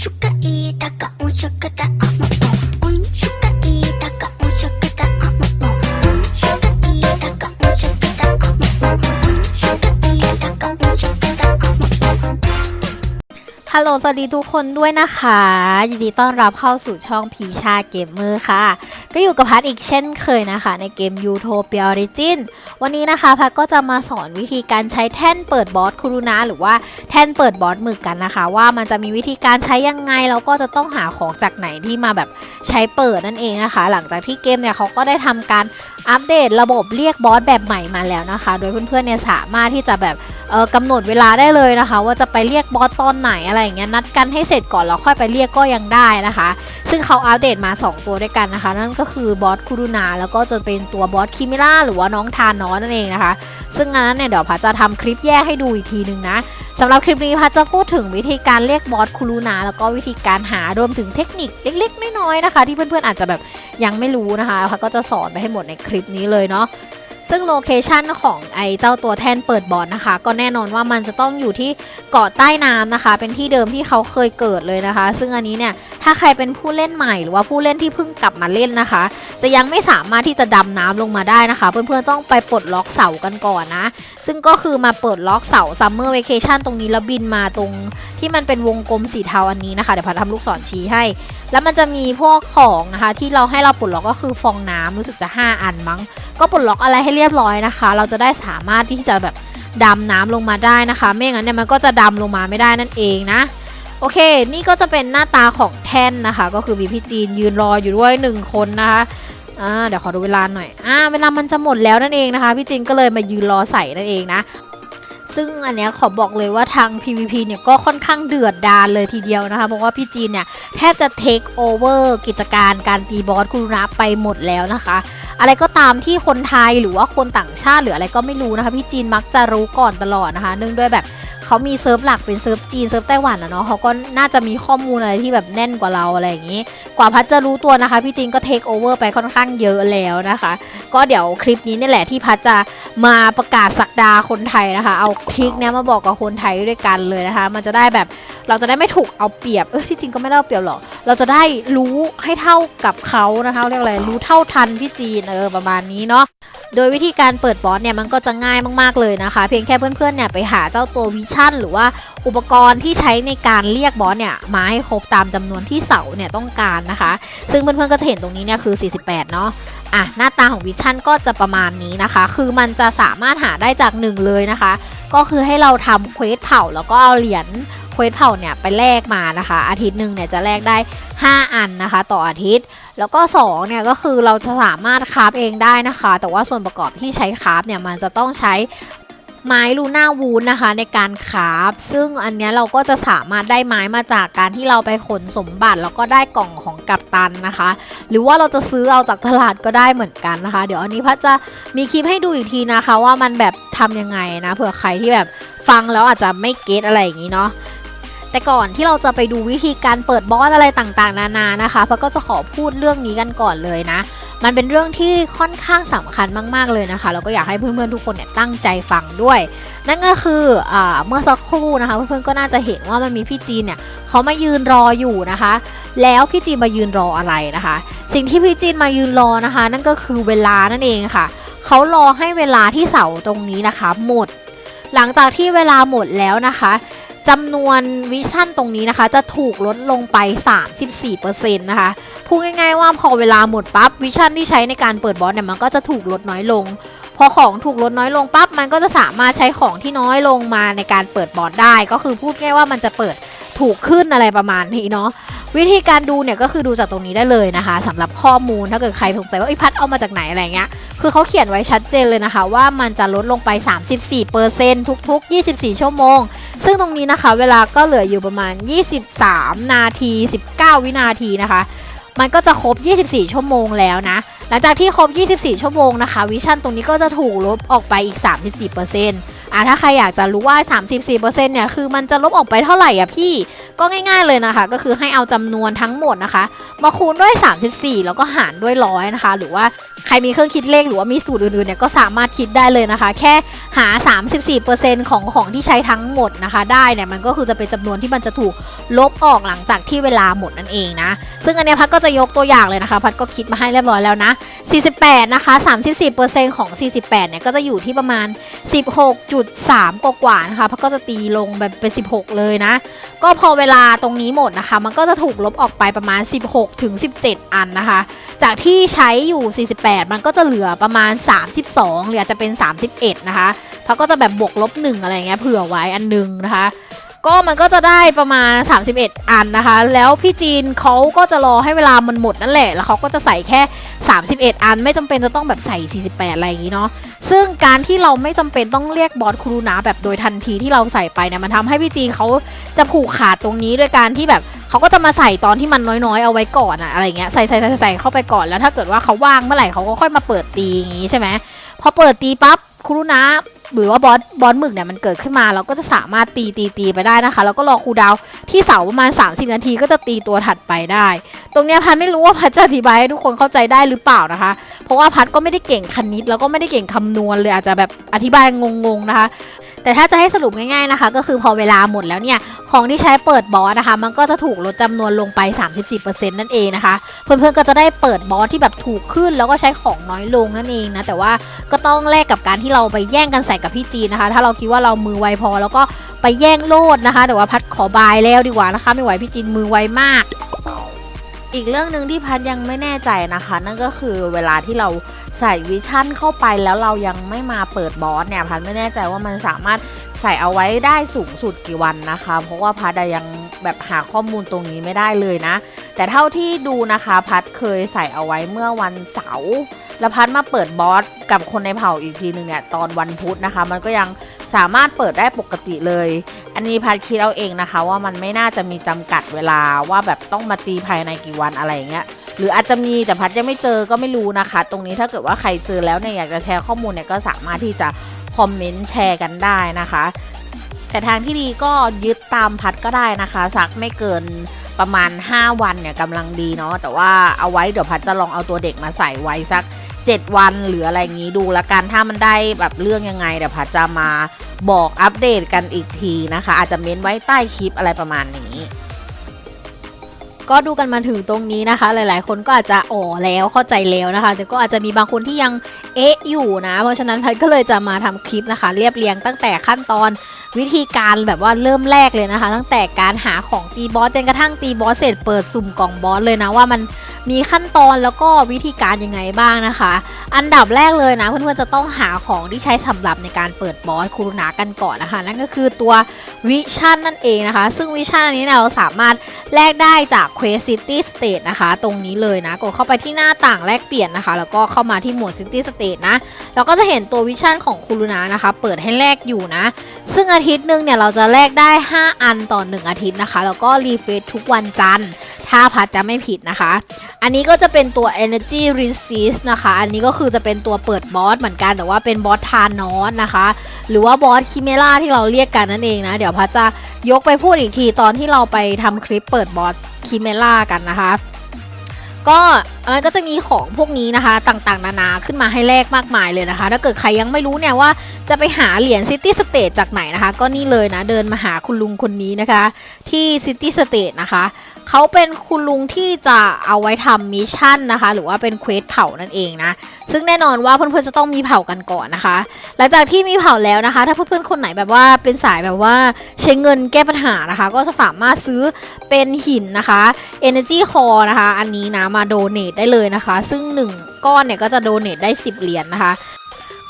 ฮัลโหลสวัสดีทุกคนด้วยนะคะ ยินดีต้อนรับเข้าสู่ช่องพีชาเกมเมอร์ค่ะก็อยู่กับพัดอีกเช่นเคยนะคะ ในเกม Utopia Origin วันนี้นะคะพัดก็จะมาสอนวิธีการใช้แท่นเปิดบอสคุรุนะหรือว่าแท่นเปิดบอสหมึกกันนะคะ ว่ามันจะมีวิธีการใช้ยังไงแล้วก็จะต้องหาของจากไหนที่มาแบบใช้เปิดนั่นเองนะคะ หลังจากที่เกมเนี่ยเขาก็ได้ทำการอัปเดตระบบเรียกบอสแบบใหม่มาแล้วนะคะ โดยเพื่อนๆเนี่ยสามารถที่จะแบบกำหนดเวลาได้เลยนะคะ ว่าจะไปเรียกบอสตอนไหนอะไรอย่างเงี้ยนัดกันให้เสร็จก่อนแล้วค่อยไปเรียกก็ยังได้นะคะ ซึ่งเขาอัปเดตมา 2 ตัวด้วยกันนะคะ นั่นก็คือบอสคูรุนาแล้วก็จะเป็นตัวบอสคิมิล่าหรือว่าน้องทานน้อนั่นเองนะคะ ซึ่งอันนั้นเนี่ยเดี๋ยวพัชจะทำคลิปแยกให้ดูอีกทีนึงนะสำหรับคลิปนี้พัชจะพูดถึงวิธีการเรียกบอสคูรุนาแล้วก็วิธีการหารวมถึงเทคนิคเล็กๆน้อยๆนะคะ ที่เพื่อนๆอาจจะแบบยังไม่รู้นะคะพัชก็จะสอนไปให้หมดในคลิปนี้เลยเนาะ ซึ่งโลเคชันของไอเจ้าตัวแท่นเปิดบอลนะคะ ก็แน่นอนว่ามันจะต้องอยู่ที่เกาะใต้น้ำนะคะ เป็นที่เดิมที่เขาเคยเกิดเลยนะคะ ซึ่งอันนี้เนี่ยถ้าใครเป็นผู้เล่นใหม่หรือว่าผู้เล่นที่เพิ่งกลับมาเล่นนะคะ จะยังไม่สามารถที่จะดำน้ำลงมาได้นะคะ เพื่อนๆต้องไปปลดล็อกเสากันก่อนนะ ซึ่งก็คือมาเปิดล็อกเสาซัมเมอร์เวเคชันตรงนี้แล้วบินมาตรงที่มันเป็นวงกลมสีเทาอันนี้นะคะเดี๋ยวพัดทำลูกศรชี้ให้ แล้วมันจะมีพวกของนะคะที่เราให้เราปลดล็อกก็คือฟองน้ำรู้สึกจะ 5 อันมั้ง ก็ปลดล็อกอะไรให้เรียบร้อยนะคะ เราจะได้สามารถที่จะแบบดำน้ำลงมาได้นะคะ ไม่อย่างนั้นเนี่ยมันก็จะดำลงมาไม่ได้นั่นเองนะโอเค นี่ก็จะเป็นหน้าตาของแท่นนะคะ ก็คือมีพี่จีนยืนรออยู่ด้วย 1 คนนะคะอ่าเดี๋ยวขอดูเวลาหน่อยอ่าเวลามันจะหมดแล้วนั่นเองนะคะ พี่จีนก็เลยมายืนรอใส่นั่นเองนะ ซึ่งอันเนี้ยขอบอกเลยว่าทาง PVP เนี่ยก็ค่อนข้างเดือดดาลเลยทีเดียวนะคะ เพราะว่าพี่จีนเนี่ยแทบจะเทคโอเวอร์กิจการการตีบอสคุรุนะไปหมดแล้วนะคะ อะไรก็ตามที่คนไทยหรือว่าคนต่างชาติหรืออะไรก็ไม่รู้นะคะ พี่จีนมักจะรู้ก่อนตลอดนะคะ เนื่องด้วยแบบ เขามีเซิร์ฟหลักเป็นเซิร์ฟจีนเซิร์ฟไต้หวันอะเนาะเขาก็น่าจะมีข้อมูลอะไรที่แบบแน่นกว่าเราอะไรอย่างนี้ กว่าพัดจะรู้ตัวนะคะ พี่จีนก็เทคโอเวอร์ไปค่อนข้างเยอะแล้วนะคะ ก็เดี๋ยวคลิปนี้นี่แหละที่พัดจะมาประกาศสักดาคนไทยนะคะ เอาคลิกเนี้ยมาบอกกับคนไทยด้วยกันเลยนะคะ มันจะได้แบบเราจะได้ไม่ถูกเอาเปรียบ เออที่จริงก็ไม่ได้เอาเปรียบหรอก เราจะได้รู้ให้เท่ากับเขานะคะเรียกอะไร รู้เท่าทันพี่จีนเออประมาณนี้เนาะ โดยวิธีการเปิดบอสเนี่ยมันก็จะง่ายมากๆเลยนะคะ เพียงแค่เพื่อนๆเนี่ยไปหาเจ้าตัววิชนหรือว่าอุปกรณ์ที่ใช้ในการเรียกบอสเนี่ยมาให้ครบตามจำนวนที่เสาเนี่ยต้องการนะคะ ซึ่งเพื่อนๆก็จะเห็นตรงนี้เนี่ยคือ 48 เนาะอะหน้าตาของวิชั่นก็จะประมาณนี้นะคะ คือมันจะสามารถหาได้จากหนึ่งเลยนะคะ ก็คือให้เราทำเควสเผาแล้วก็เอาเหรียญเควสเผาเนี่ยไปแลกมานะคะ อาทิตย์หนึ่งเนี่ยจะแลกได้ 5 อันนะคะ ต่ออาทิตย์ แล้วก็2เนี่ยก็คือเราจะสามารถคราฟเองได้นะคะ แต่ว่าส่วนประกอบที่ใช้คราฟเนี่ยมันจะต้องใช้ ไม้ลูน่าวูนนะคะในการคราฟซึ่งอันนี้เราก็จะสามารถได้ไม้มาจากการที่เราไปขนสมบัติแล้วก็ได้กล่องของกัปตันนะคะ หรือว่าเราจะซื้อเอาจากตลาดก็ได้เหมือนกันนะคะ เดี๋ยวอันนี้พัดจะมีคลิปให้ดูอีกทีนะคะ ว่ามันแบบทำยังไงนะเผื่อใครที่แบบฟังแล้วอาจจะไม่เก็ตอะไรอย่างนี้เนาะแต่ก่อนที่เราจะไปดูวิธีการเปิดบอสอะไรต่างๆ นานานะคะพัดก็จะขอพูดเรื่องนี้กันก่อนเลยนะ มันเป็นเรื่องที่ค่อนข้างสำคัญมาก ๆ เลยนะคะ แล้วก็อยากให้เพื่อนๆทุกคนเนี่ยตั้งใจฟังด้วย นั่นก็คืออเมื่อสักครู่นะคะ เพื่อนๆก็น่าจะเห็นว่ามันมีพี่จีนเนี่ยเขามายืนรออยู่นะคะ แล้วพี่จีนมายืนรออะไรนะคะ สิ่งที่พี่จีนมายืนรอนะคะ นั่นก็คือเวลานั่นเองค่ะเขารอให้เวลาที่เสาตรงนี้นะคะ หมด หลังจากที่เวลาหมดแล้วนะคะ จำนวนวิชั่นตรงนี้นะคะ จะถูกลดลงไป 34%นะคะ พูดง่ายๆว่าพอเวลาหมดปั๊บวิชั่นที่ใช้ในการเปิดบอสเนี่ยมันก็จะถูกลดน้อยลง พอของถูกลดน้อยลงปั๊บมันก็จะสามารถใช้ของที่น้อยลงมาในการเปิดบอสได้ ก็คือพูดง่ายว่ามันจะเปิดถูกขึ้นอะไรประมาณนี้เนาะ วิธีการดูเนี่ยก็คือดูจากตรงนี้ได้เลยนะคะสำหรับข้อมูลถ้าเกิดใครสงสัยว่าไอ้พัดเอามาจากไหนอะไรเงี้ยคือเขาเขียนไว้ชัดเจนเลยนะคะ ว่ามันจะลดลงไป 34%ทุก ๆ 24 ชั่วโมง ซึ่งตรงนี้นะคะ เวลาก็เหลืออยู่ประมาณ 23 นาที 19 วินาทีนะคะ มันก็จะครบ 24 ชั่วโมงแล้วนะหลังจากที่ครบ 24 ชั่วโมงนะคะวิชั่นตรงนี้ก็จะถูกลบออกไปอีก 34% อะถ้าใครอยากจะรู้ว่า 34%เนี่ยคือมันจะลบออกไปเท่าไหร่อะพี่ก็ง่ายๆเลยนะคะ ก็คือให้เอาจำนวนทั้งหมดนะคะ มาคูณด้วย 34 แล้วก็หารด้วยร้อยนะคะ หรือว่าใครมีเครื่องคิดเลขหรือว่ามีสูตรอื่นๆเนี่ยก็สามารถคิดได้เลยนะคะ แค่หา 34%ของของที่ใช้ทั้งหมดนะคะ ได้เนี่ยมันก็คือจะเป็นจำนวนที่มันจะถูกลบออกหลังจากที่เวลาหมดนั่นเองนะ ซึ่งอันนี้พัดก็จะยกตัวอย่างเลยนะคะ พัดก็คิดมาให้เรียบร้อยแล้วนะ 48 นะคะ 34%ของ 48 เนี่ย ก็จะอยู่ที่ประมาณ 16.3 กว่าๆนะคะเพัดก็จะตีลงแบบเป็น 16 เลยนะ ก็พอเวลาตรงนี้หมดนะคะ มันก็จะถูกลบออกไปประมาณ 16 ถึง 17 อันนะคะ จากที่ใช้อยู่ 48 มันก็จะเหลือประมาณ 32 หรืออาจจะเป็น 31 นะคะเพัดก็จะแบบบวกลบ 1 อะไรเงี้ยเผื่อไว้อันหนึงนะคะ ก็มันก็จะได้ประมาณ 31 อันนะคะ แล้วพี่จีนเขาก็จะรอให้เวลามันหมดนั่นแหละ แล้วเขาก็จะใส่แค่ 31 อัน ไม่จำเป็นจะต้องแบบใส่ 48 อะไรอย่างนี้เนาะ ซึ่งการที่เราไม่จำเป็นต้องเรียกบอสครูนาแบบโดยทันทีที่เราใส่ไปเนี่ย มันทำให้พี่จีนเขาจะผูกขาดตรงนี้ด้วยการที่แบบเขาก็จะมาใส่ตอนที่มันน้อยๆ เอาไว้ก่อนอะอะไรเงี้ย ใส่ใส่ใส่ใส่เข้าไปก่อน แล้วถ้าเกิดว่าเขาว่างเมื่อไหร่เขาก็ค่อยมาเปิดตีอย่างงี้ใช่ไหมพอเปิดตีปั๊บครูนา หรือว่าบอสบอสหมึกเนี่ยมันเกิดขึ้นมาเราก็จะสามารถตีตีตีไปได้นะคะ แล้วก็รอครูดาวที่เสาประมาณ 30 นาทีก็จะตีตัวถัดไปได้ ตรงเนี้ยพัดไม่รู้ว่าพัดจะอธิบายให้ทุกคนเข้าใจได้หรือเปล่านะคะ เพราะว่าพัดก็ไม่ได้เก่งคณิตแล้วก็ไม่ได้เก่งคำนวณเลยอาจจะแบบอธิบายงงๆนะคะ แต่ถ้าจะให้สรุปง่ายๆนะคะ ก็คือพอเวลาหมดแล้วเนี่ย ของที่ใช้เปิดบอสนะคะ มันก็จะถูกลดจำนวนลงไป 34%นั่นเองนะคะ เพื่อนๆก็จะได้เปิดบอสที่แบบถูกขึ้น แล้วก็ใช้ของน้อยลงนั่นเองนะ แต่ว่าก็ต้องแลกกับการที่เราไปแย่งกันใส่กับพี่จีนนะคะ ถ้าเราคิดว่าเรามือไวพอแล้วก็ไปแย่งโลดนะคะ แต่ว่าพัดขอบายแล้วดีกว่านะคะ ไม่ไหวพี่จีนมือไวมาก อีกเรื่องหนึ่งที่พัดยังไม่แน่ใจนะคะ นั่นก็คือเวลาที่เราใส่วิชั่นเข้าไปแล้วเรายังไม่มาเปิดบอสเนี่ยพัดไม่แน่ใจว่ามันสามารถใส่เอาไว้ได้สูงสุดกี่วันนะคะ เพราะว่าพัดยังแบบหาข้อมูลตรงนี้ไม่ได้เลยนะ แต่เท่าที่ดูนะคะพัดเคยใส่เอาไว้เมื่อวันเสาร์แล้วพัดมาเปิดบอสกับคนในเผ่าอีกทีหนึ่งเนี่ยตอนวันพุธนะคะ มันก็ยังสามารถเปิดได้ปกติเลย อันนี้พัดคิดเอาเองนะคะ ว่ามันไม่น่าจะมีจำกัดเวลาว่าแบบต้องมาตีภายในกี่วันอะไรอย่างเงี้ยหรืออาจจะมีแต่พัดยังไม่เจอก็ไม่รู้นะคะ ตรงนี้ถ้าเกิดว่าใครเจอแล้วเนี่ยอยากจะแชร์ข้อมูลเนี่ยก็สามารถที่จะคอมเมนต์แชร์กันได้นะคะ แต่ทางที่ดีก็ยึดตามพัดก็ได้นะคะสักไม่เกินประมาณ 5 วันเนี่ยกำลังดีเนาะแต่ว่าเอาไว้เดี๋ยวพัดจะลองเอาตัวเด็กมาใส่ไว้สัก 7 วันหรืออะไรงี้ดูละกันถ้ามันได้แบบเรื่องยังไงเดี๋ยวพัดจะมา บอกอัปเดตกันอีกทีนะคะ อาจจะเม้นไว้ใต้คลิปอะไรประมาณนี้ก็ดูกันมาถึงตรงนี้นะคะ หลายๆ คนก็อาจจะอ๋อแล้วเข้าใจแล้วนะคะ แต่ก็อาจจะมีบางคนที่ยังเอ๊ะอยู่นะ เพราะฉะนั้นพัดก็เลยจะมาทำคลิปนะคะ เรียบเรียงตั้งแต่ขั้นตอน วิธีการแบบว่าเริ่มแรกเลยนะคะ ตั้งแต่การหาของตีบอสจนกระทั่งตีบอสเสร็จเปิดสุ่มกล่องบอสเลยนะว่ามันมีขั้นตอนแล้วก็วิธีการยังไงบ้างนะคะ อันดับแรกเลยนะเพื่อนๆจะต้องหาของที่ใช้สำหรับในการเปิดบอสคูรุนากันก่อนนะคะ นั่นก็คือตัววิชั่นนั่นเองนะคะ ซึ่งวิชั่นอันนี้เนี่ยเราสามารถแลกได้จาก Quest City State นะคะ ตรงนี้เลยนะกดเข้าไปที่หน้าต่างแลกเปลี่ยนนะคะ แล้วก็เข้ามาที่หมวด City State นะเราก็จะเห็นตัววิชั่นของคูรุนานะคะ เปิดให้แลกอยู่นะ ซึ่งอาทิตย์หนึ่งเนี่ยเราจะแลกได้ 5 อันต่อ 1 อาทิตย์นะคะ แล้วก็รีเฟรชทุกวันจันทร์ ถ้าพัดจะไม่ผิดนะคะ อันนี้ก็จะเป็นตัว Energy Resist นะคะ อันนี้ก็คือจะเป็นตัวเปิดบอสเหมือนกัน แต่ว่าเป็นบอสทานอสนะคะ หรือว่าบอสคิเมล่าที่เราเรียกกันนั่นเองนะ เดี๋ยวพัดจะยกไปพูดอีกทีตอนที่เราไปทำคลิปเปิดบอสคิเมล่ากันนะคะ ก็มันก็จะมีของพวกนี้นะคะต่างๆ นานาขึ้นมาให้แลกมากมายเลยนะคะ ถ้าเกิดใครยังไม่รู้เนี่ยว่าจะไปหาเหรียญซิตี้สเตทจากไหนนะคะ ก็นี่เลยนะเดินมาหาคุณลุงคนนี้นะคะ ที่ซิตี้สเตทนะคะ เขาเป็นคุณลุงที่จะเอาไว้ทำมิชชั่นนะคะ หรือว่าเป็นเควสเผานั่นเองนะ ซึ่งแน่นอนว่าเพื่อนๆจะต้องมีเผากันก่อนนะคะ หลังจากที่มีเผาแล้วนะคะ ถ้าเพื่อนๆคนไหนแบบว่าเป็นสายแบบว่าใช้เงินแก้ปัญหานะคะ ก็จะสามารถซื้อเป็นหินนะคะ Energy Core นะคะ อันนี้นะมาโดเนทได้เลยนะคะ ซึ่ง 1 ก้อนเนี่ยก็จะโดเนทได้ 10 เหรียญนะคะ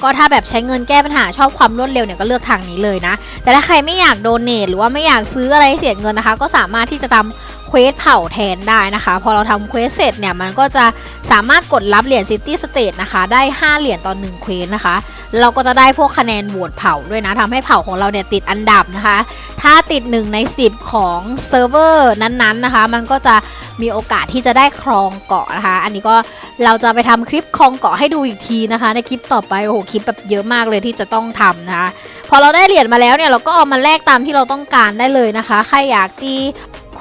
ก็ถ้าแบบใช้เงินแก้ปัญหาชอบความรวดเร็วเนี่ยก็เลือกทางนี้เลยนะ แต่ถ้าใครไม่อยากโดเนทหรือว่าไม่อยากซื้ออะไรเสียเงินนะคะ ก็สามารถที่จะทำเควสเผาแทนได้นะคะ พอเราทำเควสเสร็จเนี่ย มันก็จะสามารถกดรับเหรียญซิตี้สเตทนะคะ ได้ 5 เหรียญต่อ1เควสนะคะ เราก็จะได้พวกคะแนนโหวตเผาด้วยนะทำให้เผาของเราเนี่ยติดอันดับนะคะ ถ้าติด 1 ใน 10 ของเซิร์ฟเวอร์นั้นๆนะคะ มันก็จะ มีโอกาสที่จะได้ครองเกาะนะคะ อันนี้ก็เราจะไปทำคลิปครองเกาะให้ดูอีกทีนะคะ ในคลิปต่อไปโอ้โหคลิปแบบเยอะมากเลยที่จะต้องทำนะคะพอเราได้เหรียญมาแล้วเนี่ยเราก็เอามาแลกตามที่เราต้องการได้เลยนะคะใครอยากตี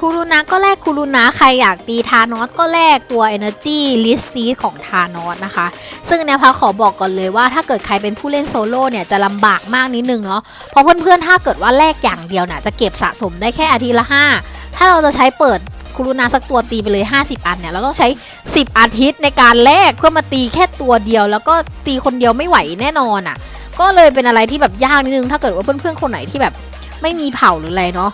คูรุนะก็แลกคูรุนะใครอยากตีทานอสก็แลกตัว Energy List Seed ของทานอสนะคะ ซึ่งเนี่ยพักขอบอกก่อนเลยว่าถ้าเกิดใครเป็นผู้เล่นโซโล่เนี่ยจะลำบากมากนิดนึงเนาะเพราะเพื่อนๆถ้าเกิดว่าแลกอย่างเดียวเนี่ยจะเก็บสะสมได้แค่อาทิตย์ละ 5 ถ้าเราจะใช้เปิด คุรุนาสักตัวตีไปเลย 50 อันเนี่ยเราต้องใช้ 10 อาทิตย์ในการแลกเพื่อมาตีแค่ตัวเดียว แล้วก็ตีคนเดียวไม่ไหวแน่นอนอะ่ะ ก็เลยเป็นอะไรที่แบบยากนิดนึงถ้าเกิดว่าเพื่อนๆคนไหนที่แบบไม่มีเผ่าหรืออะไรเนาะ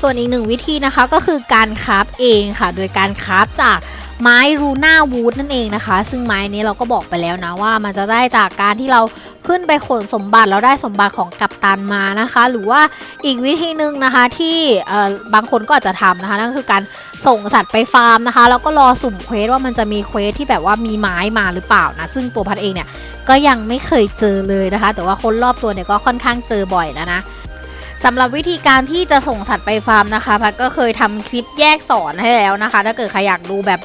ส่วนอีกหนึ่งวิธีนะคะก็คือการคราฟเองค่ะ โดยการคราฟจากไม้รูน่าวูดนั่นเองนะคะ ซึ่งไม้นี้เราก็บอกไปแล้วนะว่ามันจะได้จากการที่เราขึ้นไปขนสมบัติแล้วได้สมบัติของกัปตันมานะคะ หรือว่าอีกวิธีหนึ่งนะคะที่บางคนก็อาจจะทำนะคะนั่นคือการส่งสัตว์ไปฟาร์มนะคะแล้วก็รอสุ่มเควสว่ามันจะมีเควสที่แบบว่ามีไม้มาหรือเปล่านะซึ่งตัวพัดเองเนี่ยก็ยังไม่เคยเจอเลยนะคะ แต่ว่าคนรอบตัวเนี่ยก็ค่อนข้างเจอบ่อยแล้วนะ สำหรับวิธีการที่จะส่งสัตว์ไปฟาร์มนะคะพัดก็เคยทำคลิปแยกสอนให้แล้วนะคะ ถ้าเกิดใครอยากดูแบบ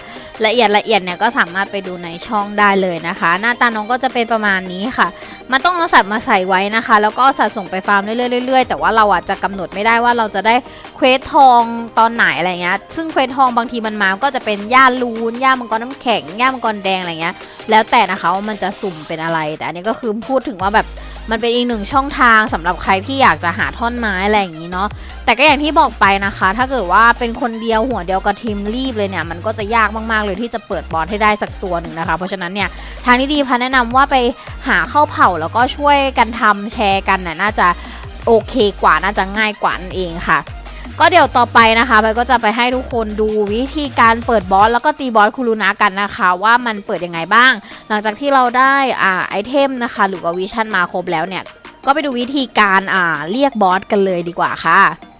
ละเอียดละเอียดเนี่ยก็สามารถไปดูในช่องได้เลยนะคะ หน้าตาน้องก็จะเป็นประมาณนี้ค่ะ มันต้องเอาสัตว์มาใส่ไว้นะคะ แล้วก็สัตว์ส่งไปฟาร์มเรื่อยๆๆแต่ว่าเราอาจจะกำหนดไม่ได้ว่าเราจะได้เควสทองตอนไหนอะไรเงี้ยซึ่งเควสทองบางทีมันมาก็จะเป็นหญ้าลูนหญ้ามังกรน้ำแข็งหญ้ามังกรแดงอะไรเงี้ยแล้วแต่นะคะว่ามันจะสุ่มเป็นอะไรแต่อันนี้ก็คือพูดถึงว่าแบบ มันเป็นอีกหนึ่งช่องทางสำหรับใครที่อยากจะหาท่อนไม้อะไรอย่างนี้เนาะแต่ก็อย่างที่บอกไปนะคะ ถ้าเกิดว่าเป็นคนเดียวหัวเดียวกับทีมรีบเลยเนี่ย มันก็จะยากมากๆเลยที่จะเปิดบอลให้ได้สักตัวหนึ่งนะคะ เพราะฉะนั้นเนี่ยทางที่ดีพันแนะนำว่าไปหาเข้าเผ่าแล้วก็ช่วยกันทำแชร์กันน่ะน่าจะโอเคกว่าน่าจะง่ายกว่านั่นเองค่ะ ก็เดี๋ยวต่อไปนะคะไปก็จะไปให้ทุกคนดูวิธีการเปิดบอสแล้วก็ตีบอสคูรูนากันนะคะ ว่ามันเปิดยังไงบ้าง หลังจากที่เราได้อ่าไอเทมนะคะ หรือว่าวิชั่นมาครบแล้วเนี่ย ก็ไปดูวิธีการอ่าเรียกบอสกันเลยดีกว่าค่ะ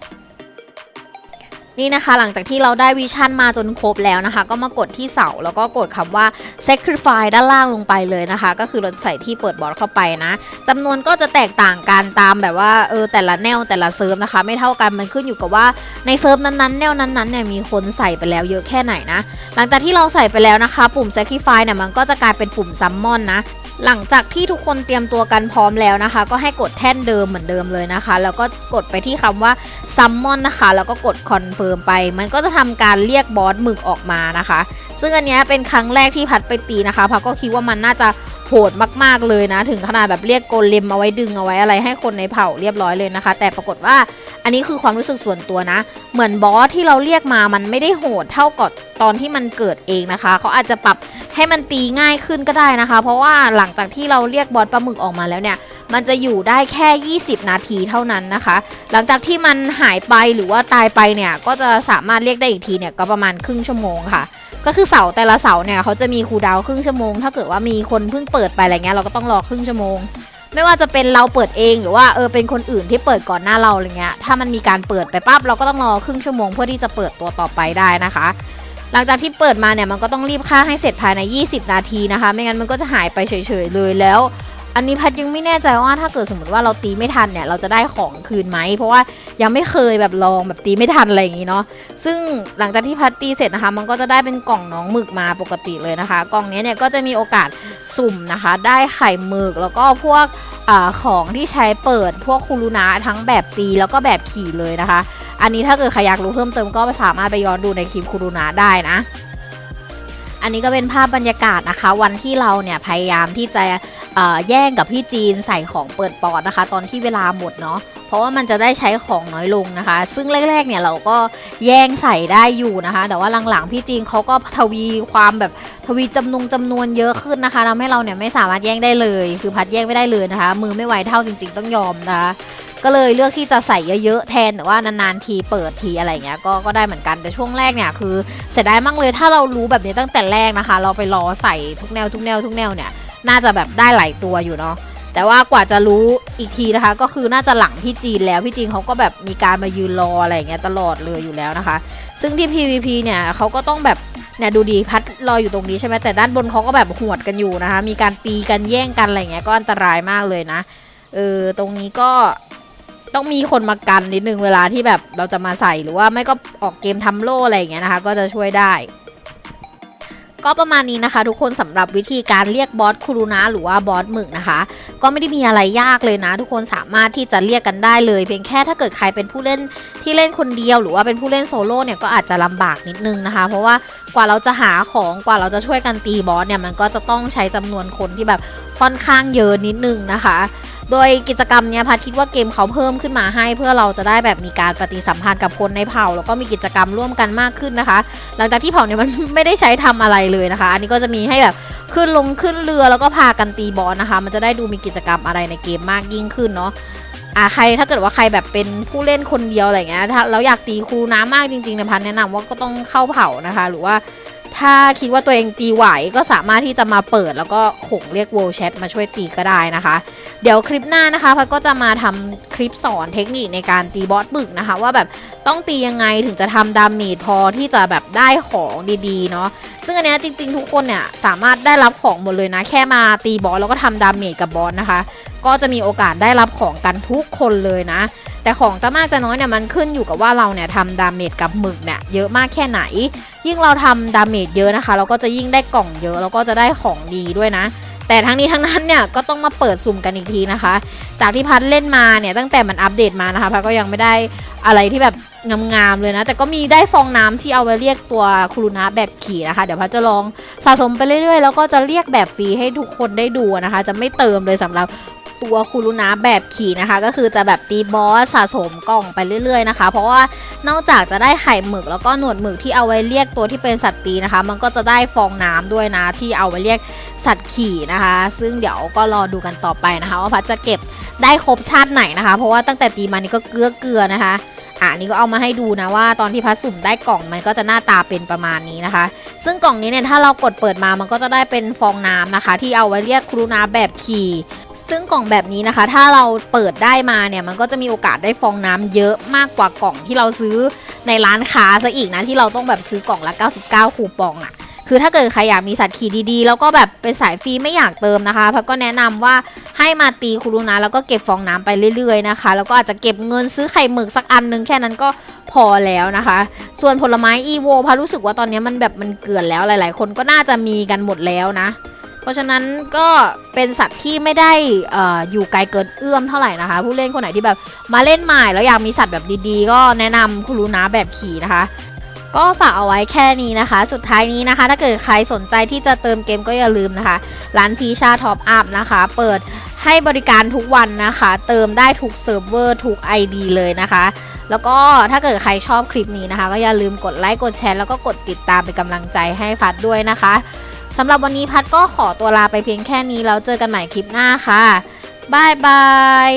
นี่นะคะหลังจากที่เราได้วิชั่นมาจนครบแล้วนะคะ ก็มากดที่เสาแล้วก็กดคำว่า sacrifice ด้านล่างลงไปเลยนะคะ ก็คือเราจะใส่ที่เปิดบอสเข้าไปนะจำนวนก็จะแตกต่างกันตามแบบว่าเออแต่ละแนวแต่ละเซิร์ฟนะคะ ไม่เท่ากันมันขึ้นอยู่กับว่าในเซิร์ฟนั้นๆ แนวนั้นๆเนี่ยมีคนใส่ไปแล้วเยอะแค่ไหนนะ หลังจากที่เราใส่ไปแล้วนะคะ ปุ่ม sacrifice เนี่ยมันก็จะกลายเป็นปุ่ม summon นะ หลังจากที่ทุกคนเตรียมตัวกันพร้อมแล้วนะคะ ก็ให้กดแท่นเดิมเหมือนเดิมเลยนะคะ แล้วก็กดไปที่คำว่า summon นะคะ แล้วก็กด confirm ไป มันก็จะทำการเรียกบอสหมึกออกมานะคะ ซึ่งอันนี้เป็นครั้งแรกที่พัดไปตีนะคะพัดก็คิดว่ามันน่าจะโหดมากๆเลยนะ ถึงขนาดแบบเรียกโกเลมเอาไว้ดึงเอาไว้อะไรให้คนในเผ่าเรียบร้อยเลยนะคะ แต่ปรากฏว่าอันนี้คือความรู้สึกส่วนตัวนะ เหมือนบอสที่เราเรียกมามันไม่ได้โหดเท่ากับตอนที่มันเกิดเองนะคะ เขาอาจจะปรับ ให้มันตีง่ายขึ้นก็ได้นะคะ เพราะว่าหลังจากที่เราเรียกบอสปลาหมึกออกมาแล้วเนี่ย มันจะอยู่ได้แค่ 20 นาทีเท่านั้นนะคะ หลังจากที่มันหายไปหรือว่าตายไปเนี่ยก็จะสามารถเรียกได้อีกทีเนี่ยก็ประมาณครึ่งชั่วโมงค่ะก็คือเสาแต่ละเสาเนี่ยเขาจะมีคูลดาวน์ครึ่งชั่วโมง ถ้าเกิดว่ามีคนเพิ่งเปิดไปอะไรเงี้ยเราก็ต้องรอครึ่งชั่วโมง ไม่ว่าจะเป็นเราเปิดเองหรือว่าเออเป็นคนอื่นที่เปิดก่อนหน้าเราอะไรเงี้ยถ้ามันมีการเปิดไปปั๊บเราก็ต้องรอครึ่งชั่วโมงเพื่อที่จะเปิดตัวต่อไปได้นะคะ หลังจากที่เปิดมาเนี่ยมันก็ต้องรีบฆ่าให้เสร็จภายใน 20 นาทีนะคะ ไม่งั้นมันก็จะหายไปเฉยๆเลยแล้ว อันนี้พัดยังไม่แน่ใจว่าถ้าเกิดสมมติว่าเราตีไม่ทันเนี่ยเราจะได้ของคืนไหมเพราะว่ายังไม่เคยแบบลองแบบตีไม่ทันอะไรอย่างนี้เนาะซึ่งหลังจากที่พัดตีเสร็จนะคะ มันก็จะได้เป็นกล่องน้องหมึกมาปกติเลยนะคะ กล่องนี้เนี่ยก็จะมีโอกาสสุ่มนะคะ ได้ไข่หมึกแล้วก็พวกอาของที่ใช้เปิดพวกคูรูนาทั้งแบบตีแล้วก็แบบขี่เลยนะคะ อันนี้ถ้าเกิดใครอยากรู้เพิ่มเติมก็สามารถไปย้อนดูในคลิปคูรูนาได้นะ อันนี้ก็เป็นภาพบรรยากาศนะคะ วันที่เราเนี่ยพยายามที่จะแย่งกับพี่จีนใส่ของเปิดปอดนะคะ ตอนที่เวลาหมดเนาะเพราะว่ามันจะได้ใช้ของน้อยลงนะคะ ซึ่งแรกๆเนี่ยเราก็แย่งใส่ได้อยู่นะคะ แต่ว่าหลังๆพี่จีนเขาก็ทวีความแบบทวีจำนวนจำนวนเยอะขึ้นนะคะทำให้เราเนี่ยไม่สามารถแย่งได้เลย คือพัดแย่งไม่ได้เลยนะคะ มือไม่ไหวเท่าจริง ๆ ต้องยอมนะคะ ก็เลยเลือกที่จะใส่เยอะๆแทนแต่ว่านานๆทีเปิดทีอะไรเงี้ยก็ก็ได้เหมือนกันแต่ช่วงแรกเนี่ยคือเสียดายมากเลยถ้าเรารู้แบบนี้ตั้งแต่แรกนะคะ เราไปรอใส่ทุกแนวทุกแนวทุกแนวเนี่ยน่าจะแบบได้หลายตัวอยู่เนาะแต่ว่ากว่าจะรู้อีกทีนะคะ ก็คือน่าจะหลังพี่จีนแล้วพี่จีนเขาก็แบบมีการมายืนรออะไรเงี้ยตลอดเลยอยู่แล้วนะคะ ซึ่งที่ PVP เนี่ยเขาก็ต้องแบบเนี่ยดูดีพัดรออยู่ตรงนี้ใช่ไหมแต่ด้านบนเขาก็แบบหวดกันอยู่นะคะ มีการตีกันแย่งกันอะไรเงี้ยก็อันตรายมากเลยนะเออตรงนี้ก็ ต้องมีคนมากันนิดนึงเวลาที่แบบเราจะมาใส่หรือว่าไม่ก็ออกเกมทำโล่อะไรอย่างเงี้ยนะคะ ก็จะช่วยได้ก็ประมาณนี้นะคะ ทุกคนสำหรับวิธีการเรียกบอสครุนะหรือว่าบอสหมึกนะคะ ก็ไม่ได้มีอะไรยากเลยนะ ทุกคนสามารถที่จะเรียกกันได้เลย เพียงแค่ถ้าเกิดใครเป็นผู้เล่นที่เล่นคนเดียว หรือว่าเป็นผู้เล่นโซโล่เนี่ยก็อาจจะลำบากนิดนึงนะคะ เพราะว่ากว่าเราจะหาของกว่าเราจะช่วยกันตีบอสเนี่ยมันก็จะต้องใช้จำนวนคนที่แบบค่อนข้างเยอะนิดนึงนะคะ โดยกิจกรรมเนี้ยพัดคิดว่าเกมเขาเพิ่มขึ้นมาให้ เพื่อเราจะได้แบบมีการปฏิสัมพันธ์กับคนในเผ่า แล้วก็มีกิจกรรมร่วมกันมากขึ้นนะคะ หลังจากที่เผ่าเนี่ยมันไม่ได้ใช้ทำอะไรเลยนะคะ อันนี้ก็จะมีให้แบบขึ้นลงขึ้นเรือแล้วก็พากันตีบอลนะคะ มันจะได้ดูมีกิจกรรมอะไรในเกมมากยิ่งขึ้นเนาะอ่าใครถ้าเกิดว่าใครแบบเป็นผู้เล่นคนเดียวอะไรเงี้ยถ้าเราอยากตีครูน้ำมากจริงๆเนยพันแนะนำว่าก็ต้องเข้าเผ่านะคะ หรือว่า ถ้าคิดว่าตัวเองตีไหวก็สามารถที่จะมาเปิดแล้วก็ขงเรียก World Chat มาช่วยตีก็ได้นะคะ เดี๋ยวคลิปหน้านะคะพัดก็จะมาทำคลิปสอนเทคนิคในการตีบอสบึกนะคะ ว่าแบบต้องตียังไงถึงจะทำดาเมจพอที่จะแบบได้ของดีๆเนาะซึ่งอันนี้จริงๆ ทุกคนเนี่ยสามารถได้รับของหมดเลยนะ แค่มาตีบอสแล้วก็ทำดาเมจกับบอสนะคะ ก็จะมีโอกาสได้รับของกันทุกคนเลยนะ แต่ของจะมากจะน้อยเนี่ยมันขึ้นอยู่กับว่าเราเนี่ยทำดาเมจกับหมึกเนี่ยเยอะมากแค่ไหน ยิ่งเราทำดาเมจเยอะนะคะ เราก็จะยิ่งได้กล่องเยอะแล้วก็จะได้ของดีด้วยนะแต่ทั้งนี้ทั้งนั้นเนี่ยก็ต้องมาเปิดสุ่มกันอีกทีนะคะ จากที่พัดเล่นมาเนี่ยตั้งแต่มันอัปเดตมานะคะพัดก็ยังไม่ได้อะไรที่แบบงามๆเลยนะ แต่ก็มีได้ฟองน้ำที่เอาไว้เรียกตัวคูรุนะแบบขี่นะคะ เดี๋ยวพัดจะลองสะสมไปเรื่อยๆ แล้วก็จะเรียกแบบฟรีให้ทุกคนได้ดูนะคะ จะไม่เติมเลยสำหรับ ตัวคูรุนะแบบขี่นะคะ ก็คือจะแบบตีบอสสะสมกล่องไปเรื่อยๆนะคะ เพราะว่านอกจากจะได้ไข่หมึกแล้วก็หนวดหมึกที่เอาไว้เรียกตัวที่เป็นสัตว์ตีนะคะ มันก็จะได้ฟองน้ำด้วยนะที่เอาไว้เรียกสัตว์ขี่นะคะ ซึ่งเดี๋ยวก็รอดูกันต่อไปนะคะ ว่าพัดจะเก็บได้ครบชาติไหนนะคะ เพราะว่าตั้งแต่ตีมานี่ก็เกลือเกลือๆนะคะอ่านี่ก็เอามาให้ดูนะว่าตอนที่พัดสุ่มได้กล่องมันก็จะหน้าตาเป็นประมาณนี้นะคะ ซึ่งกล่องนี้เนี่ยถ้าเรากดเปิดมามันก็จะได้เป็นฟองน้ำนะคะ ที่เอาไว้เรียกครูนาแบบขี่ ซึ่งกล่องแบบนี้นะคะ ถ้าเราเปิดได้มาเนี่ยมันก็จะมีโอกาสได้ฟองน้ำเยอะมากกว่ากล่องที่เราซื้อในร้านค้าซะอีกนะที่เราต้องแบบซื้อกล่องละ 99 คูปองอะคือถ้าเกิดใครอยากมีสัตว์ขี่ดีๆ แล้วก็แบบเป็นสายฟรีไม่อยากเติมนะคะพักก็แนะนำว่าให้มาตีคุรุนะแล้วก็เก็บฟองน้ำไปเรื่อยๆนะคะ แล้วก็อาจจะเก็บเงินซื้อไข่หมึกสักอันนึงแค่นั้นก็พอแล้วนะคะ ส่วนผลไม้อีโวพารู้สึกว่าตอนนี้มันแบบมันเกลื่อนแล้วหลาย ๆ คนก็น่าจะมีกันหมดแล้วนะ เพราะฉะนั้นก็เป็นสัตว์ที่ไม่ได้เอ่ออยู่ไกลเกินเอื้อมเท่าไหร่นะคะ ผู้เล่นคนไหนที่แบบมาเล่นใหม่แล้วอยากมีสัตว์แบบดีๆ ก็แนะนำคุรุนะแบบขี่นะคะ ก็ฝากเอาไว้แค่นี้นะคะ สุดท้ายนี้นะคะ ถ้าเกิดใครสนใจที่จะเติมเกมก็อย่าลืมนะคะ ร้านพีชาท็อปอัพนะคะ เปิดให้บริการทุกวันนะคะ เติมได้ทุกเซิร์ฟเวอร์ทุก ID เลยนะคะ แล้วก็ถ้าเกิดใครชอบคลิปนี้นะคะ ก็อย่าลืมกดไลค์กดแชร์แล้วก็กดติดตามเป็นกำลังใจให้พัดด้วยนะคะ สำหรับวันนี้พัดก็ขอตัวลาไปเพียงแค่นี้แล้วเจอกันใหม่คลิปหน้าค่ะบายบาย